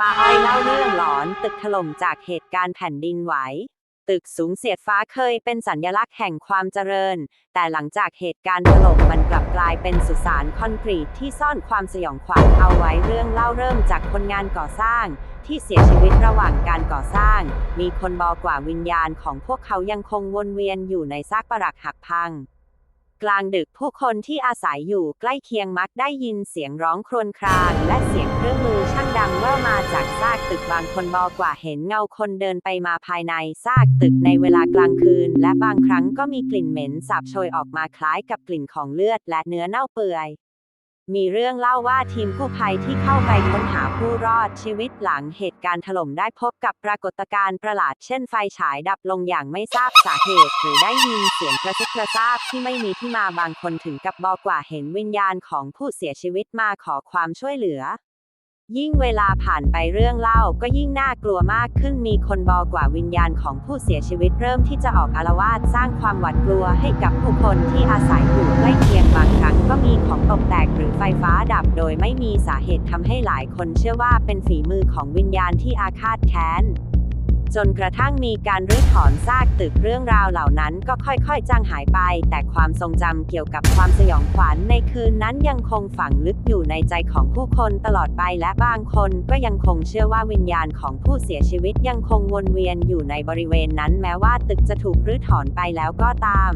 ป้าอ้อยเล่าเรื่องหลอนตึกถล่มจากเหตุการณ์แผ่นดินไหว ตึกสูงเสียดฟ้าเคยเป็นสัญลักษณ์แห่งความเจริญ แต่หลังจากเหตุการณ์ถล่มมันกลับกลายเป็นสุสานคอนกรีตที่ซ่อนความสยองขวัญเอาไว้เรื่องเล่าเริ่มจากคนงานก่อสร้าง ที่เสียชีวิตระหว่างการก่อสร้าง มีคนบอกว่าวิญญาณของพวกเขายังคงวนเวียนอยู่ในซากปรักหักพังกลางดึกผู้คนที่อาศัยอยู่ใกล้เคียงมักได้ยินเสียงร้องครวญครางและเสียงเครื่องมือช่าง ดังแว่วมาจากซากตึกบางคนบอกว่าเห็นเงาคนเดินไปมาภายในซากตึกในเวลากลางคืน และบางครั้งก็มีกลิ่นเหม็นสาบโชยออกมาคล้ายกับกลิ่นของเลือดและเนื้อเน่าเปื่อย มีเรื่องเล่าว่าทีมกู้ภัยที่เข้าไปค้นหาผู้รอดชีวิตหลังเหตุการณ์ถล่มได้พบกับปรากฏการณ์ประหลาดเช่นไฟฉายดับลงอย่างไม่ทราบสาเหตุ หรือได้ยินเสียงกระซิบกระซาบที่ไม่มีที่มาบางคนถึงกับบอกว่าเห็นวิญญาณของผู้เสียชีวิตมาขอความช่วยเหลือ ยิ่งเวลาผ่านไปเรื่องเล่าก็ยิ่งน่ากลัวมากขึ้นมีคนบอกว่าวิญญาณของผู้เสียชีวิตเริ่มที่จะออกอารวาสสร้างความหวาดกลัวให้กับผู้คนที่อาศัยอยู่ใกล้เคียงบางครั้งก็มีของตกแตกหรือไฟฟ้าดับโดยไม่มีสาเหตุทำให้หลายคนเชื่อว่าเป็นฝีมือของวิญญาณที่อาฆาตแค้น จนกระทั่งมีการรื้อถอนซากตึกเรื่องราวเหล่านั้นก็ค่อยๆจางหายไป แต่ความทรงจำเกี่ยวกับความสยองขวัญในคืนนั้นยังคงฝังลึกอยู่ในใจของผู้คนตลอดไปและบางคนก็ยังคงเชื่อว่าวิญญาณของผู้เสียชีวิตยังคงวนเวียนอยู่ในบริเวณนั้นแม้ว่าตึกจะถูกรื้อถอนไปแล้วก็ตาม